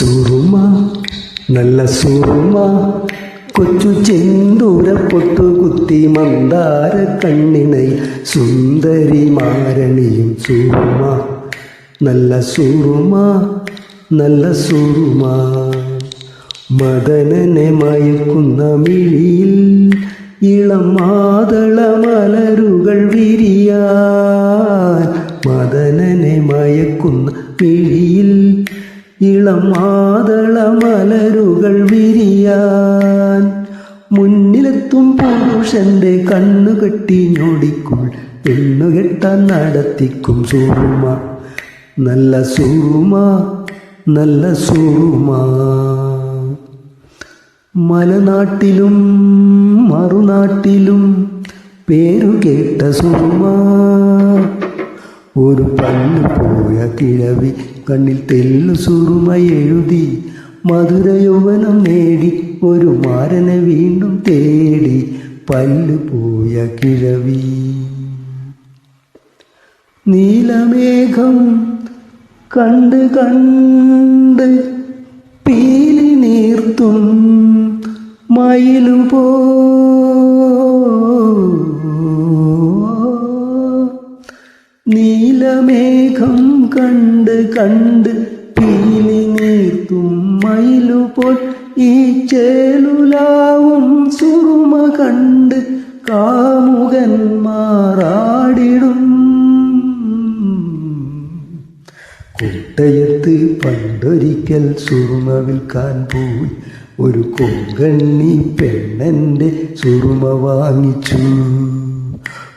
സുറുമ നല്ല സുറുമ. കൊച്ചു ചെന്തൂര പൊട്ടു കുത്തി മന്ദാര കണ്ണിനൈ സുന്ദരി മാരണിയും സുറുമ. നല്ല സുറുമ നല്ല സുറുമ. മദനനെ മയക്കുന്ന മിഴിയിൽ ഇളം മാതള മലരുകൾ വിരിയാൻ. മദനനെ മയക്കുന്ന മിഴിയിൽ ഇളം മാതള മലരുകൾ വിരിയാൻ മുന്നിലെത്തും പുരുഷന്റെ കണ്ണുകെട്ടി കെട്ടി ഞൊടിക്കുൾ. പെണ്ണുകെട്ടാൻ നടത്തിക്കും സുറുമ. നല്ല സുറുമ നല്ല സുറുമ. മലനാട്ടിലും മറുനാട്ടിലും പേരുകേട്ട സുറുമ. ഒരു പല്ലു പോയ കിഴവി കണ്ണിൽ തെല്ലു സുറുമ എഴുതി മധുര യൗവനം നേടി ഒരു മാരനെ വീണ്ടും തേടി പല്ലു പോയ കിഴവി. നീലമേഘം കണ്ട് കണ്ട് പീലി നീർത്തും മയിലുപോ നീലമേഘം കണ്ട് കണ്ട് പീലി നീർത്തും മയിലുപോൽ ഈ ചേലുലാവും സുറുമ കണ്ട് കാമുകൻ മാറാടിടും കോട്ടയത്ത് പണ്ടൊരിക്കൽ സുറുമ വിൽക്കാൻ പോയി. ഒരു കൊങ്കണ്ണി പെണ്ണന്റെ സുറുമ വാങ്ങിച്ചു.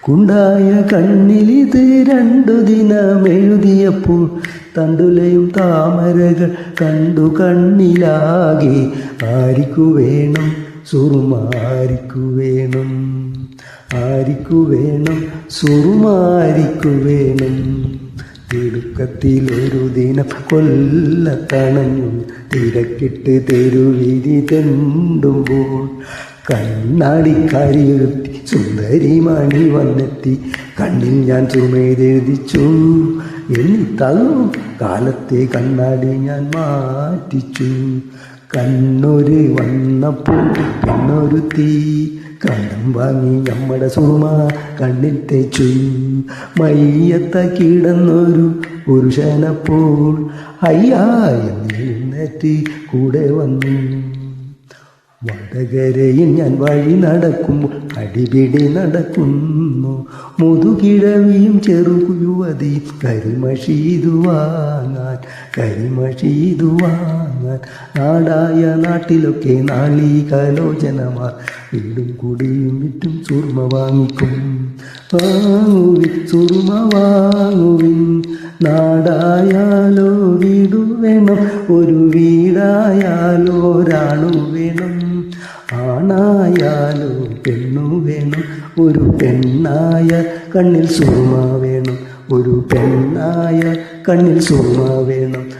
കുണ്ടായ കണ്ണിലിത് രണ്ടു ദിനം എഴുതിയപ്പോൾ തണ്ടുലയും താമരകൾ കണ്ടു കണ്ണിലാകെ. ആരിക്കു വേണം? സുറുമാരിക്കു വേണം. ആരിക്കു വേണം? സുറുമാരിക്കു വേണം. തിടുക്കത്തിലൊരു ദിനം കൊല്ലത്തണഞ്ഞു. തിരക്കിട്ട് തെരുവിരി തെണ്ടുമ്പോൾ കണ്ണാടിക്കാരിയൊരുത്തി സുന്ദരി മണി വന്നെത്തി. കണ്ണിൽ ഞാൻ ചുമേതെഴുതിച്ചു എന്നിത്തതു കാലത്തെ കണ്ണാടി ഞാൻ മാറ്റിച്ചു. കണ്ണൊരു വന്നപ്പോൾ പെണ്ണൊരു തീ കണ്ണം വാങ്ങി നമ്മുടെ സുമ കണ്ണിൽ തേച്ചു. മയ്യത്ത കിടന്നൊരു പുരുഷനപ്പോൾ അയ്യാ എന്നെഴുന്നേറ്റ് കൂടെ വന്നു. വടകരയിൽ ഞാൻ വഴി നടക്കുമ്പോൾ അടിപിടി നടക്കുന്നു. മുതുകിഴവിയും ചെറുകുയുവതി കരിമഷീതു വാങ്ങാൻ കരിമഷീതു വാങ്ങാൻ. നാടായ നാട്ടിലൊക്കെ നാളീകലോചനമാർ വീടും കുടിയും വിറ്റും സുർമ വാങ്ങിക്കും. വാങ്ങുവിൻ സുർമ വാങ്ങുവിൻ. നാടായാലോ വീടു വേണം ഒരു വീടായാലോ ഒരാണു വേണം. ആണായാലോ പെണ്ണു വേണം. ഒരു പെണ്ണായ കണ്ണിൽ സുർമ വേണം. ഒരു പെണ്ണായ കണ്ണിൽ സുർമ വേണം.